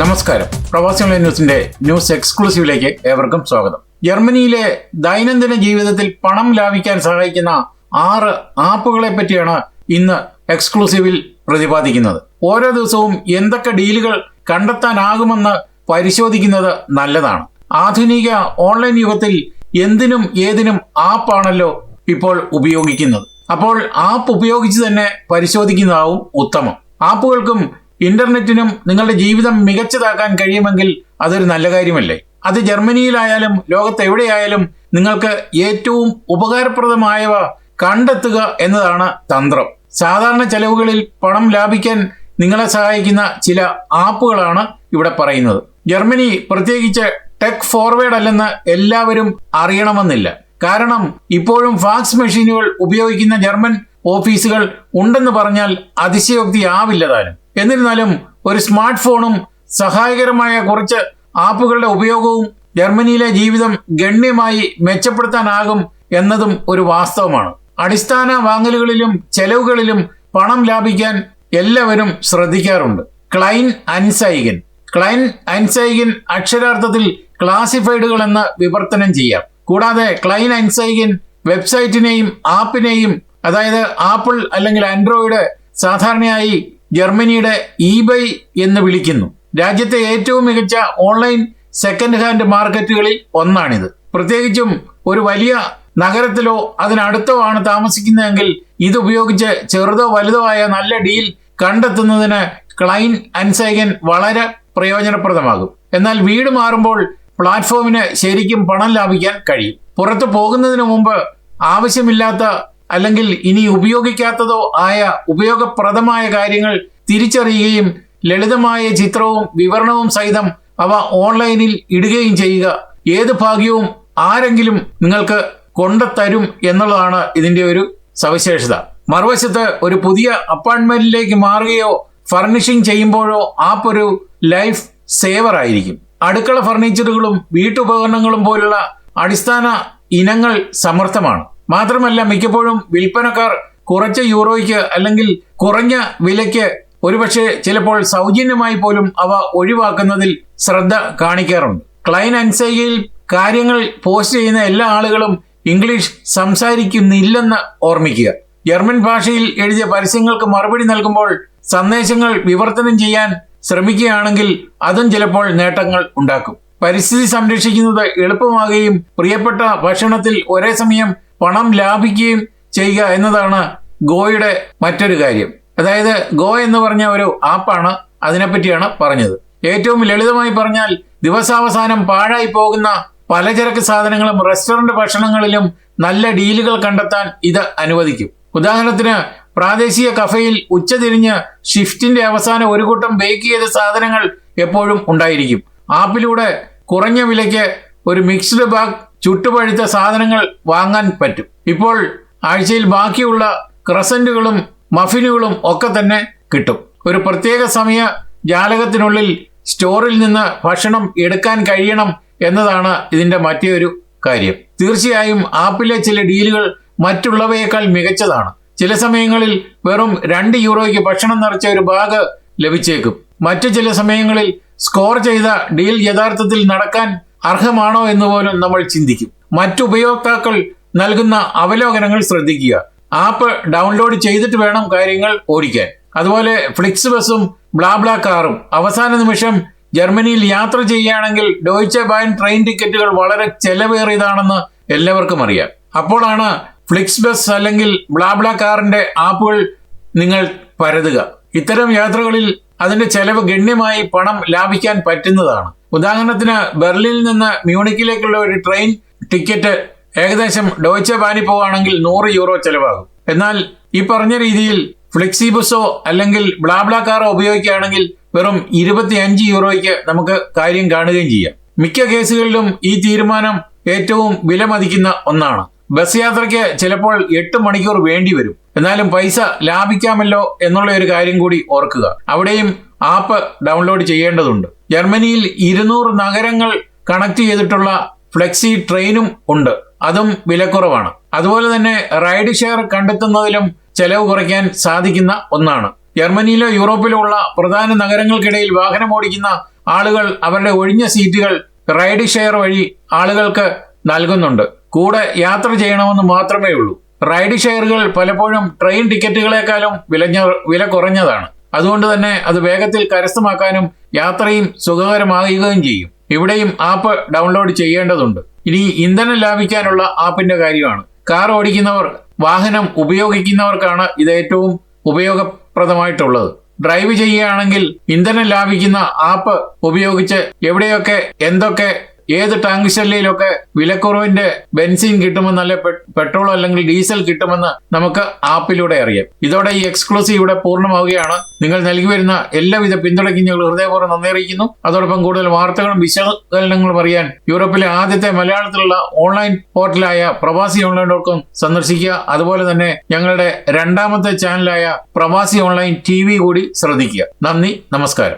നമസ്കാരം. പ്രവാസി ഓൺലൈൻ ന്യൂസിന്റെ ന്യൂസ് എക്സ്ക്ലൂസീവിലേക്ക് ഏവർക്കും സ്വാഗതം. ജർമ്മനിയിലെ ദൈനംദിന ജീവിതത്തിൽ പണം ലാഭിക്കാൻ സഹായിക്കുന്ന ആറ് ആപ്പുകളെ പറ്റിയാണ് ഇന്ന് എക്സ്ക്ലൂസീവിൽ പ്രതിപാദിക്കുന്നത്. ഓരോ ദിവസവും എന്തൊക്കെ ഡീലുകൾ കണ്ടെത്താനാകുമെന്ന് പരിശോധിക്കുന്നത് നല്ലതാണ്. ആധുനിക ഓൺലൈൻ യുഗത്തിൽ എന്തിനും ഏതിനും ആപ്പാണല്ലോ ഇപ്പോൾ ഉപയോഗിക്കുന്നത്. അപ്പോൾ ആപ്പ് ഉപയോഗിച്ച് തന്നെ പരിശോധിക്കുന്നതാവും ഉത്തമം. ആപ്പുകൾക്കും ഇന്റർനെറ്റിനും നിങ്ങളുടെ ജീവിതം മികച്ചതാക്കാൻ കഴിയുമെങ്കിൽ അതൊരു നല്ല കാര്യമല്ലേ? അത് ജർമ്മനിയിലായാലും ലോകത്ത് എവിടെയായാലും നിങ്ങൾക്ക് ഏറ്റവും ഉപകാരപ്രദമായവ കണ്ടെത്തുക എന്നതാണ് തന്ത്രം. സാധാരണ ചെലവുകളിൽ പണം ലാഭിക്കാൻ നിങ്ങളെ സഹായിക്കുന്ന ചില ആപ്പുകളാണ് ഇവിടെ പറയുന്നത്. ജർമ്മനി പ്രത്യേകിച്ച് ടെക് ഫോർവേഡ് അല്ലെന്ന് എല്ലാവരും അറിയണമെന്നില്ല. കാരണം ഇപ്പോഴും ഫാക്സ് മെഷീനുകൾ ഉപയോഗിക്കുന്ന ജർമ്മൻ ഓഫീസുകൾ ഉണ്ടെന്ന് പറഞ്ഞാൽ അതിശയോക്തി ആവില്ലതാനും. എന്നിരുന്നാലും ഒരു സ്മാർട്ട് ഫോണും സഹായകരമായ കുറച്ച് ആപ്പുകളുടെ ഉപയോഗവും ജർമ്മനിയിലെ ജീവിതം ഗണ്യമായി മെച്ചപ്പെടുത്താനാകും എന്നതും ഒരു വാസ്തവമാണ്. അടിസ്ഥാന വാങ്ങലുകളിലും ചെലവുകളിലും പണം ലാഭിക്കാൻ എല്ലാവരും ശ്രദ്ധിക്കാറുണ്ട്. ക്ലൈൻ അൻസൈഗൻ. ക്ലൈൻ അൻസൈഗൻ അക്ഷരാർത്ഥത്തിൽ ക്ലാസിഫൈഡുകൾ എന്ന് വിവർത്തനം ചെയ്യാം. കൂടാതെ ക്ലൈൻ അൻസൈഗൻ വെബ്സൈറ്റിനെയും ആപ്പിനെയും അതായത് ആപ്പിൾ അല്ലെങ്കിൽ ആൻഡ്രോയിഡ് സാധാരണയായി ജർമ്മനിയുടെ ഇബൈ എന്ന് വിളിക്കുന്നു. രാജ്യത്തെ ഏറ്റവും മികച്ച ഓൺലൈൻ സെക്കൻഡ് ഹാൻഡ് മാർക്കറ്റുകളിൽ ഒന്നാണിത്. പ്രത്യേകിച്ചും ഒരു വലിയ നഗരത്തിലോ അതിനടുത്തോ ആണ് താമസിക്കുന്നതെങ്കിൽ ഇത് ഉപയോഗിച്ച് ചെറുതോ വലുതോ ആയ നല്ല ഡീൽ കണ്ടെത്തുന്നതിന് ക്ലൈൻ അൻസൈഗൻ വളരെ പ്രയോജനപ്രദമാകും. എന്നാൽ വീട് മാറുമ്പോൾ പ്ലാറ്റ്ഫോമിന് ശരിക്കും പണം ലാഭിക്കാൻ കഴിയും. പുറത്തു പോകുന്നതിന് മുമ്പ് ആവശ്യമില്ലാത്ത അല്ലെങ്കിൽ ഇനി ഉപയോഗിക്കാത്തതോ ആയ ഉപയോഗപ്രദമായ കാര്യങ്ങൾ തിരിച്ചറിയുകയും ലളിതമായ ചിത്രവും വിവരണവും സഹിതം അവ ഓൺലൈനിൽ ഇടുകയും ചെയ്യുക. ഏത് ഭാഗ്യവും ആരെങ്കിലും നിങ്ങൾക്ക് കൊണ്ടുതരും എന്നുള്ളതാണ് ഇതിന്റെ ഒരു സവിശേഷത. മറുവശത്ത് ഒരു പുതിയ അപ്പാർട്ട്മെന്റിലേക്ക് മാറുകയോ ഫർണിഷിംഗ് ചെയ്യുമ്പോഴോ ആപ്പ് ഒരു ലൈഫ് സേവർ ആയിരിക്കും. അടുക്കള ഫർണിച്ചറുകളും വീട്ടുപകരണങ്ങളും പോലുള്ള അടിസ്ഥാന ഇനങ്ങൾ സമർത്ഥമാണ്. മാത്രമല്ല മിക്കപ്പോഴും വിൽപ്പനക്കാർ കുറച്ച് യൂറോയ്ക്ക് അല്ലെങ്കിൽ കുറഞ്ഞ വിലയ്ക്ക് ഒരുപക്ഷെ ചിലപ്പോൾ സൗജന്യമായി പോലും അവ ഒഴിവാക്കുന്നതിൽ ശ്രദ്ധ കാണിക്കാറുണ്ട്. ക്ലൈൻ അൻസൈകയിൽ കാര്യങ്ങൾ പോസ്റ്റ് ചെയ്യുന്ന എല്ലാ ആളുകളും ഇംഗ്ലീഷ് സംസാരിക്കുന്നില്ലെന്ന് ഓർമ്മിക്കുക. ജർമ്മൻ ഭാഷയിൽ എഴുതിയ പരസ്യങ്ങൾക്ക് മറുപടി നൽകുമ്പോൾ സന്ദേശങ്ങൾ വിവർത്തനം ചെയ്യാൻ ശ്രമിക്കുകയാണെങ്കിൽ അതും ചിലപ്പോൾ നേട്ടങ്ങൾ ഉണ്ടാക്കും. പരിസ്ഥിതി സംരക്ഷിക്കുന്നത് എളുപ്പമാകുകയും പ്രിയപ്പെട്ട ഭക്ഷണത്തിൽ ഒരേ സമയം പണം ലാഭിക്കുകയും ചെയ്യുക എന്നതാണ് ഗോയുടെ മറ്റൊരു കാര്യം. അതായത് ഗോ എന്ന് പറഞ്ഞ ഒരു ആപ്പാണ് അതിനെപ്പറ്റിയാണ് പറഞ്ഞത്. ഏറ്റവും ലളിതമായി പറഞ്ഞാൽ ദിവസാവസാനം പാഴായി പോകുന്ന പലചരക്ക് സാധനങ്ങളും റെസ്റ്റോറന്റ് ഭക്ഷണങ്ങളിലും നല്ല ഡീലുകൾ കണ്ടെത്താൻ ഇത് അനുവദിക്കും. ഉദാഹരണത്തിന് പ്രാദേശിക കഫയിൽ ഉച്ചതിരിഞ്ഞ് ഷിഫ്റ്റിന്റെ അവസാനം ഒരു കൂട്ടം ബേക്ക് ചെയ്ത സാധനങ്ങൾ എപ്പോഴും ഉണ്ടായിരിക്കും. ആപ്പിലൂടെ കുറഞ്ഞ വിലയ്ക്ക് ഒരു മിക്സ്ഡ് ബാഗ് ചുട്ടുപഴുത്ത സാധനങ്ങൾ വാങ്ങാൻ പറ്റും. ഇപ്പോൾ ആഴ്ചയിൽ ബാക്കിയുള്ള ക്രസന്റുകളും മഫിനുകളും ഒക്കെ തന്നെ കിട്ടും. ഒരു പ്രത്യേക സമയ ജാലകത്തിനുള്ളിൽ സ്റ്റോറിൽ നിന്ന് ഭക്ഷണം എടുക്കാൻ കഴിയണം എന്നതാണ് ഇതിന്റെ മറ്റൊരു കാര്യം. തീർച്ചയായും ആപ്പിലെ ചില ഡീലുകൾ മറ്റുള്ളവയേക്കാൾ മികച്ചതാണ്. ചില സമയങ്ങളിൽ വെറും രണ്ട് യൂറോയ്ക്ക് ഭക്ഷണം നിറച്ച ഒരു ബാഗ് ലഭിച്ചേക്കും. മറ്റു ചില സമയങ്ങളിൽ സ്കോർ ചെയ്ത ഡീൽ യഥാർത്ഥത്തിൽ നടക്കാൻ അർഹമാണോ എന്ന് പോലും നമ്മൾ ചിന്തിക്കും. മറ്റു ഉപയോക്താക്കൾ നൽകുന്ന അവലോകനങ്ങൾ ശ്രദ്ധിക്കുക. ആപ്പ് ഡൗൺലോഡ് ചെയ്തിട്ട് വേണം കാര്യങ്ങൾ ഓടിക്കാൻ. അതുപോലെ ഫ്ലിക്സ് ബസ്സും ബ്ലാബ്ലാ കാറും. അവസാന നിമിഷം ജർമ്മനിയിൽ യാത്ര ചെയ്യുകയാണെങ്കിൽ ഡോയിച്ച ബാൻ ട്രെയിൻ ടിക്കറ്റുകൾ വളരെ ചെലവേറിയതാണെന്ന് എല്ലാവർക്കും അറിയാം. അപ്പോഴാണ് ഫ്ലിക്സ് ബസ് അല്ലെങ്കിൽ ബ്ലാബ്ലാ കാറിന്റെ ആപ്പുകൾ നിങ്ങൾ പരതുക. ഇത്തരം യാത്രകളിൽ അതിന്റെ ചെലവ് ഗണ്യമായി പണം ലാഭിക്കാൻ പറ്റുന്നതാണ്. ഉദാഹരണത്തിന് ബെർലിനിൽ നിന്ന് മ്യൂണിക്കിലേക്കുള്ള ഒരു ട്രെയിൻ ടിക്കറ്റ് ഏകദേശം ഡോയ്ച്ചെ ബാനി പോവുകയാണെങ്കിൽ നൂറ് യൂറോ ചെലവാകും. എന്നാൽ ഈ പറഞ്ഞ രീതിയിൽ ഫ്ലെക്സി ബസ്സോ അല്ലെങ്കിൽ ബ്ലാബ്ലാ കാറോ ഉപയോഗിക്കുകയാണെങ്കിൽ വെറും ഇരുപത്തിയഞ്ച് യൂറോയ്ക്ക് നമുക്ക് കാര്യം കാണുകയും ചെയ്യാം. മിക്ക കേസുകളിലും ഈ തീരുമാനം ഏറ്റവും വിലമതിക്കുന്ന ഒന്നാണ്. ബസ് യാത്രയ്ക്ക് ചിലപ്പോൾ എട്ട് മണിക്കൂർ വേണ്ടി വരും. എന്നാലും പൈസ ലാഭിക്കാമല്ലോ എന്നുള്ള ഒരു കാര്യം കൂടി ഓർക്കുക. അവിടെയും ആപ്പ് ഡൗൺലോഡ് ചെയ്യേണ്ടതുണ്ട്. ജർമ്മനിയിൽ ഇരുന്നൂറ് നഗരങ്ങൾ കണക്ട് ചെയ്തിട്ടുള്ള ഫ്ലെക്സി ട്രെയിനും ഉണ്ട്. അതും വിലക്കുറവാണ്. അതുപോലെ തന്നെ റൈഡ് ഷെയർ കണ്ടെത്തുന്നതിലും ചെലവ് കുറയ്ക്കാൻ സാധിക്കുന്ന ഒന്നാണ്. ജർമ്മനിയിലോ യൂറോപ്പിലോ ഉള്ള പ്രധാന നഗരങ്ങൾക്കിടയിൽ വാഹനം ഓടിക്കുന്ന ആളുകൾ അവരുടെ ഒഴിഞ്ഞ സീറ്റുകൾ റൈഡ് ഷെയർ വഴി ആളുകൾക്ക് നൽകുന്നുണ്ട്. കൂടെ യാത്ര ചെയ്യണമെന്ന് മാത്രമേ ഉള്ളൂ. റൈഡ് ഷെയറുകൾ പലപ്പോഴും ട്രെയിൻ ടിക്കറ്റുകളെക്കാളും വിലഞ്ഞ വില കുറഞ്ഞതാണ്. അതുകൊണ്ട് തന്നെ അത് വേഗത്തിൽ കരസ്ഥമാക്കാനും യാത്രയും സുഖകരമാകുകയും ചെയ്യും. ഇവിടെയും ആപ്പ് ഡൗൺലോഡ് ചെയ്യേണ്ടതുണ്ട്. ഇനി ഇന്ധനം ലാഭിക്കാനുള്ള ആപ്പിന്റെ കാര്യമാണ്. കാർ ഓടിക്കുന്നവർ വാഹനം ഉപയോഗിക്കുന്നവർക്കാണ് ഇത് ഏറ്റവും ഉപയോഗപ്രദമായിട്ടുള്ളത്. ഡ്രൈവ് ചെയ്യുകയാണെങ്കിൽ ഇന്ധനം ലാഭിക്കുന്ന ആപ്പ് ഉപയോഗിച്ച് എവിടെയൊക്കെ എന്തൊക്കെ ഏത് ടാങ്ക് ഷെല്ലിലൊക്കെ വിലക്കുറവിന്റെ ബെൻസിൻ കിട്ടുമെന്ന് അല്ലെ പെട്രോൾ അല്ലെങ്കിൽ ഡീസൽ കിട്ടുമെന്ന് നമുക്ക് ആപ്പിലൂടെ അറിയാം. ഇതോടെ ഈ എക്സ്ക്ലൂസീവ് ഇവിടെ പൂർണമാവുകയാണ്. നിങ്ങൾ നൽകി വരുന്ന എല്ലാവിധ പിന്തുണയ്ക്കും ഞങ്ങൾ ഹൃദയപൂർവം നന്ദി അറിയിക്കുന്നു. അതോടൊപ്പം കൂടുതൽ വാർത്തകളും വിശകലനങ്ങളും അറിയാൻ യൂറോപ്പിലെ ആദ്യത്തെ മലയാളത്തിലുള്ള ഓൺലൈൻ പോർട്ടലായ പ്രവാസി ഓൺലൈൻ ഡോട്ട് കോം സന്ദർശിക്കുക. അതുപോലെ തന്നെ ഞങ്ങളുടെ രണ്ടാമത്തെ ചാനലായ പ്രവാസി ഓൺലൈൻ ടി കൂടി ശ്രദ്ധിക്കുക. നന്ദി നമസ്കാരം.